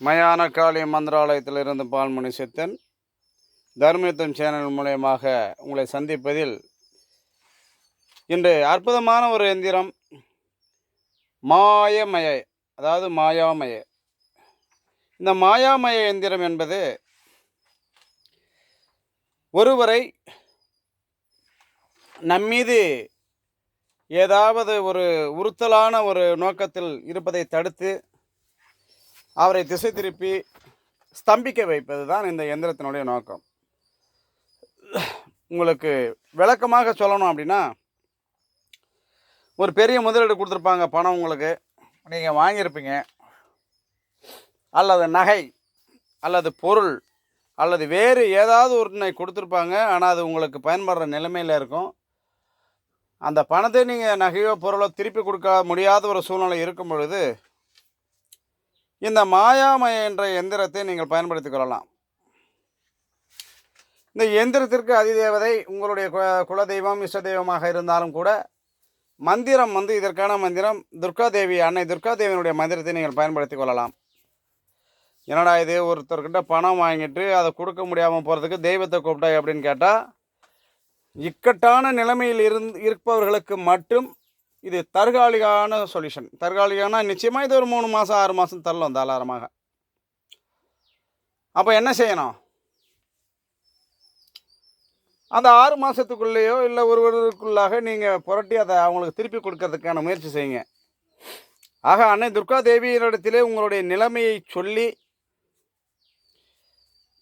மயான காளி மந்திராலயத்திலிருந்து பால்மணி சித்தன். தர்மயுத்தம் சேனல் மூலயமாக உங்களை சந்திப்பதில் இன்று அற்புதமான ஒரு எந்திரம் மாயமய அதாவது மாயாமய. இந்த மாயாமய எந்திரம் என்பது ஒருவரை நம்மீது ஏதாவது ஒரு உறுத்தலான ஒரு நோக்கத்தில் இருப்பதை தடுத்து அவரை திசை திருப்பி ஸ்தம்பிக்க வைப்பது தான் இந்த எந்திரத்தினுடைய நோக்கம். உங்களுக்கு விளக்கமாக சொல்லணும் அப்படின்னா ஒரு பெரிய முதலீடு கொடுத்துருப்பாங்க பணம் உங்களுக்கு நீங்கள் வாங்கியிருப்பீங்க. அல்லது நகை அல்லது பொருள் அல்லது வேறு ஏதாவது ஒன்றை கொடுத்துருப்பாங்க ஆனால் அது உங்களுக்கு பயன்படுற நிலைமையில் இருக்கும். அந்த பணத்தை நீங்கள் நகையோ பொருளோ திருப்பி கொடுக்க முடியாத ஒரு சூழ்நிலை இருக்கும் பொழுது இந்த மாயாமய என்ற எந்திரத்தை நீங்கள் பயன்படுத்திக் கொள்ளலாம். இந்த எந்திரத்திற்கு அதிதேவதை உங்களுடைய கு- குலதெய்வம் இஷ்ட தெய்வமாக இருந்தாலும் கூட மந்திரம் வந்து இதற்கான மந்திரம் துர்காதேவி அன்னை துர்காதேவியினுடைய மந்திரத்தை நீங்கள் பயன்படுத்தி கொள்ளலாம். என்னடா இது? ஒருத்தர்கிட்ட பணம் வாங்கிட்டு அதை கொடுக்க முடியாமல் போகிறதுக்கு தெய்வத்தை கூப்பிட்டாய் அப்படின்னு கேட்டால் இக்கட்டான நிலைமையில் இருந் இருப்பவர்களுக்கு மட்டும் இது தற்காலிகான சொல்யூஷன் தற்காலிகான நிச்சயமாக இது ஒரு மூணு மாதம் ஆறு மாதம் தள்ளும் தாராளமாக அப்போ என்ன செய்யணும்? அந்த ஆறு மாதத்துக்குள்ளேயோ இல்லை ஒரு வருடத்துக்குள்ளாக நீங்கள் புரட்டி அதை அவங்களுக்கு திருப்பி கொடுக்கறதுக்கான முயற்சி செய்யுங்க. ஆக அன்னை துர்கா தேவியினிடத்திலே உங்களுடைய நிலைமையை சொல்லி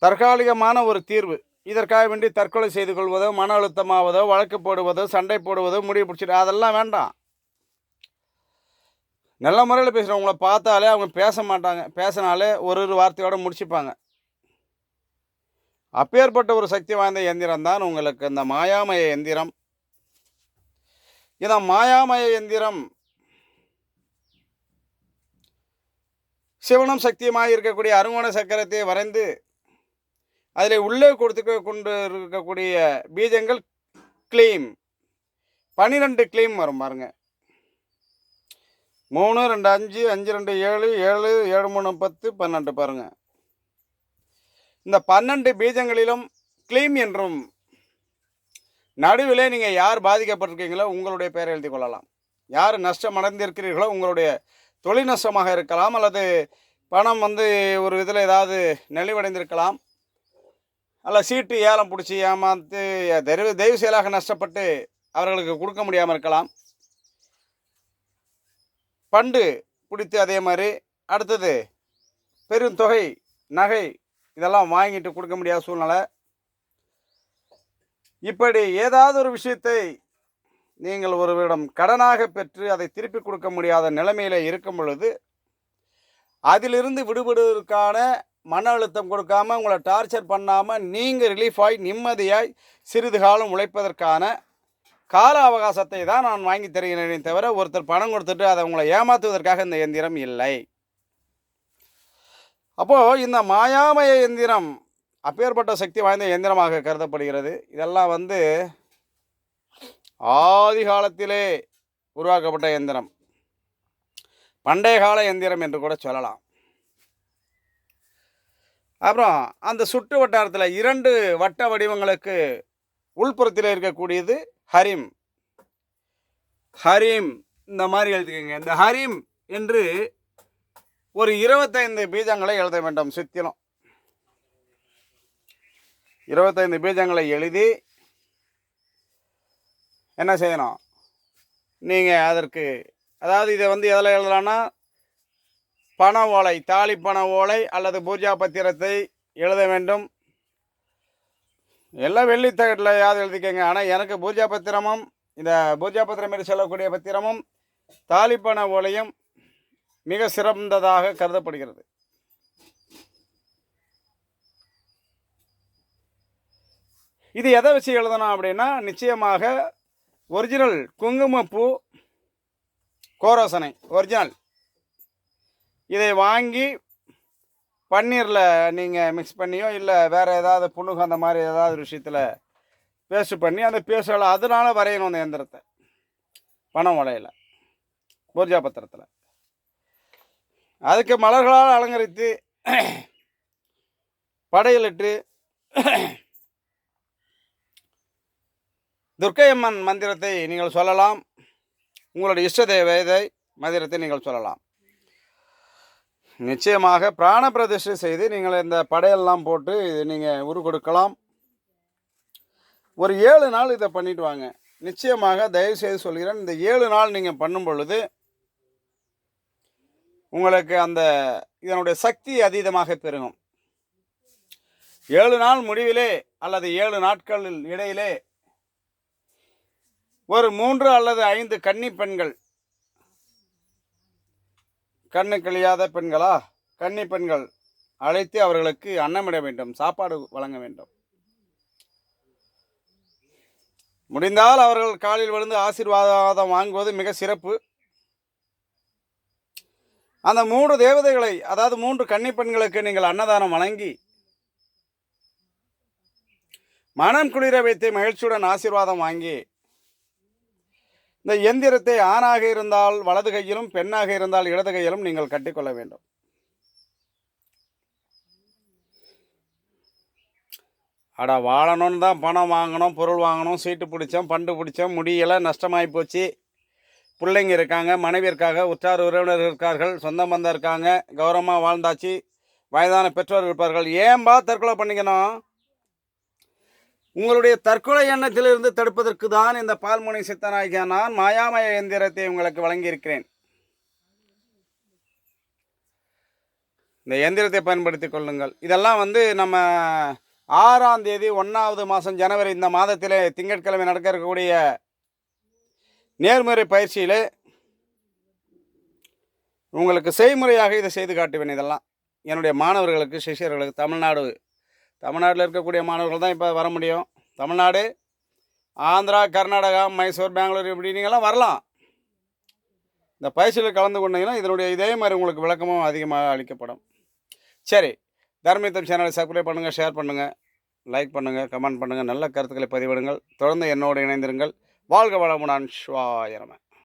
தற்காலிகமான ஒரு தீர்வு. இதற்காக வேண்டி தற்கொலை செய்து கொள்வதோ மன அழுத்தமாவதோ வழக்கு போடுவதோ சண்டை போடுவதோ முடிவு பிடிச்சிட்டு அதெல்லாம் வேண்டாம். நல்ல முறையில் பேசுகிறவங்கள பார்த்தாலே அவங்க பேச மாட்டாங்க. பேசினாலே ஒரு ஒரு வார்த்தையோடு முடிச்சுப்பாங்க. அப்பேற்பட்ட ஒரு சக்தி வாய்ந்த எந்திரம் தான் உங்களுக்கு இந்த மாயாமய எந்திரம். இந்த மாயாமய எந்திரம் சிவனும் சக்தியுமாக இருக்கக்கூடிய அருங்கோண சக்கரத்தை வரைந்து அதில் உள்ளே கொடுத்து கொண்டு இருக்கக்கூடிய பீஜங்கள் க்ளீம். பன்னிரெண்டு க்ளீம் வரும் பாருங்கள் மூணு ரெண்டு அஞ்சு அஞ்சு ரெண்டு ஏழு ஏழு ஏழு மூணு பத்து பன்னெண்டு பாருங்க. இந்த பன்னெண்டு பீஜங்களிலும் க்ளீம் என்றும் நடுவில் நீங்கள் யார் பாதிக்கப்பட்டிருக்கீங்களோ உங்களுடைய பெயரை எழுதி கொள்ளலாம். யார் நஷ்டம் அடைந்திருக்கிறீர்களோ உங்களுடைய தொழில் நஷ்டமாக இருக்கலாம் அல்லது பணம் வந்து ஒரு இதில் ஏதாவது நெளிவடைந்திருக்கலாம் அல்ல சீட்டு ஏலம் பிடிச்சி ஏமாந்து தெய்வ தெய்வ செயலாக நஷ்டப்பட்டு அவர்களுக்கு கொடுக்க முடியாமல் இருக்கலாம். பண்டு பிடித்து அதே மாதிரி அடுத்தது பெருந்தொகை நகை இதெல்லாம் வாங்கிட்டு கொடுக்க முடியாத சூழ்நிலை. இப்படி ஏதாவது ஒரு விஷயத்தை நீங்கள் ஒருவரிடம் கடனாக பெற்று அதை திருப்பி கொடுக்க முடியாத நிலைமையில் இருக்கும் பொழுது அதிலிருந்து விடுபடுவதற்கான மன அழுத்தம் கொடுக்காம உங்களை டார்ச்சர் பண்ணாமல் நீங்கள் ரிலீஃப் ஆகி நிம்மதியாய் சிறிது காலம் உழைப்பதற்கான கால அவகாசத்தை தான் நான் வாங்கி தருகிறேனே தவிர ஒருத்தர் பணம் கொடுத்துட்டு அதை உங்களை ஏமாற்றுவதற்காக இந்த எந்திரம் இல்லை. அப்போது இந்த மாயாமய எந்திரம் அப்பேற்பட்ட சக்தி வாய்ந்த எந்திரமாக கருதப்படுகிறது. இதெல்லாம் வந்து ஆதி காலத்திலே உருவாக்கப்பட்ட எந்திரம். பண்டைய கால எந்திரம் என்று கூட சொல்லலாம். அப்புறம் அந்த சுற்று வட்டாரத்தில் இரண்டு வட்ட வடிவங்களுக்கு உள்புறத்தில் இருக்கக்கூடியது ஹரிம். ஹரிம் இந்த மாதிரி எழுதிக்கோங்க. இந்த ஹரிம் என்று ஒரு இருபத்தைந்து பீஜங்களை எழுத வேண்டும். சுத்திலும் இருபத்தைந்து பீஜங்களை எழுதி என்ன செய்யணும்? நீங்கள் அதற்கு அதாவது இதை வந்து எதில் எழுதலாம்னா பண ஓலை தாலி பண ஓலை அல்லது பூஜா பத்திரத்தை எழுத வேண்டும். எல்லாம் வெள்ளித்தகட்டில் யாவது எழுதிக்கங்க? ஆனால் எனக்கு பூஜா பத்திரமும் இந்த பூஜா பத்திரம் என்று சொல்லக்கூடிய பத்திரமும் தாலிப்பன ஓலையும் மிக சிறந்ததாக கருதப்படுகிறது. இது எதை வச்சு எழுதணும் அப்படின்னா நிச்சயமாக ஒரிஜினல் குங்குமப்பூ கோரோசனை ஒரிஜினல். இதை வாங்கி பன்னீரில் நீங்கள் மிக்ஸ் பண்ணியோ இல்லை வேறு ஏதாவது புண்ணுக்கு அந்த மாதிரி ஏதாவது ஒரு விஷயத்தில் பேஸ்ட் பண்ணி அந்த பேஸ்டில் அதனால வரையணும் அந்த எந்திரத்தை பணம் உலையில் பூர்ஜா பத்திரத்தில். அதுக்கு மலர்களால் அலங்கரித்து படையலிட்டு துர்க்கையம்மன் மந்திரத்தை நீங்கள் சொல்லலாம். உங்களுடைய இஷ்ட தேவதை மந்திரத்தை நீங்கள் சொல்லலாம். நிச்சயமாக பிராண பிரதிஷ்டை செய்து நீங்கள் இந்த படையெல்லாம் போட்டு இது நீங்கள் உரு கொடுக்கலாம். ஒரு ஏழு நாள் இதை பண்ணிட்டு வாங்க. நிச்சயமாக தயவு செய்து சொல்கிறேன் இந்த ஏழு நாள் நீங்கள் பண்ணும் பொழுது உங்களுக்கு அந்த இதனுடைய சக்தி அதீதமாக பெருகும். ஏழு நாள் முடிவிலே அல்லது ஏழு நாட்களில் இடையிலே ஒரு மூன்று அல்லது ஐந்து கன்னி பெண்கள் கண்ணு கிழியாத பெண்களா? கன்னி பெண்கள் அழைத்து அவர்களுக்கு அன்னமிட வேண்டும் சாப்பாடு வழங்க வேண்டும். முடிந்தால் அவர்கள் காலில் விழுந்து ஆசீர்வாதம் வாங்குவது மிக சிறப்பு. அந்த மூன்று தேவதைகளை அதாவது மூன்று கன்னி பெண்களுக்கு நீங்கள் அன்னதானம் வழங்கி மனம் குளிர வைத்து மகிழ்ச்சியுடன் ஆசீர்வாதம் வாங்கி இந்த எந்திரத்தை ஆணாக இருந்தால் வலது கையிலும் பெண்ணாக இருந்தால் இடது கையிலும் நீங்கள் கட்டிக்கொள்ள வேண்டும். அடா வாழணும்னு தான் பணம் வாங்கணும் பொருள் வாங்கணும் சீட்டு பிடிச்சோம் பண்டு பிடிச்சோம் முடியலை நஷ்டமாகி போச்சு. பிள்ளைங்க இருக்காங்க மனைவி இருக்காங்க உற்றார் உறவினர் இருக்கார்கள் சொந்த பந்தம் இருக்காங்க கௌரவமாக வாழ்ந்தாச்சு வயதான பெற்றோர் இருப்பார்கள். ஏன்பா தற்கொலை பண்ணிக்கணும்? உங்களுடைய தற்கொலை எண்ணத்திலிருந்து தடுப்பதற்கு தான் இந்த பால்முனை சித்தனாகிய நான் மாயாமய எந்திரத்தை உங்களுக்கு வழங்கியிருக்கிறேன். இந்த எந்திரத்தை பயன்படுத்தி கொள்ளுங்கள். இதெல்லாம் வந்து நம்ம ஆறாம் தேதி ஒன்றாவது மாதம் ஜனவரி இந்த மாதத்திலே திங்கட்கிழமை நடக்க இருக்கக்கூடிய நேர்முறை பயிற்சியில் உங்களுக்கு செய்முறையாக இதை செய்து காட்டுவேன் இதெல்லாம். என்னுடைய மாணவர்களுக்கு சிஷியர்களுக்கு தமிழ்நாடு தமிழ்நாட்டில் இருக்கக்கூடிய மாணவர்கள் தான் இப்போ வர முடியும். தமிழ்நாடு ஆந்திரா கர்நாடகா மைசூர் பெங்களூர் இப்படி நீங்கள்லாம் வரலாம். இந்த பயிற்சியில் கலந்து கொண்டீங்கன்னா இதனுடைய இதே மாதிரி உங்களுக்கு விளக்கமும் அதிகமாக அளிக்கப்படும். சரி தர்மித்தம் சேனலை சப்ஸ்கிரைப் பண்ணுங்கள் ஷேர் பண்ணுங்கள் லைக் பண்ணுங்கள் கமெண்ட் பண்ணுங்கள் நல்ல கருத்துக்களை பதிவிடுங்கள். தொடர்ந்து என்னோடு இணைந்திருங்கள். வாழ்க வளமுடன் ஸ்வாயரம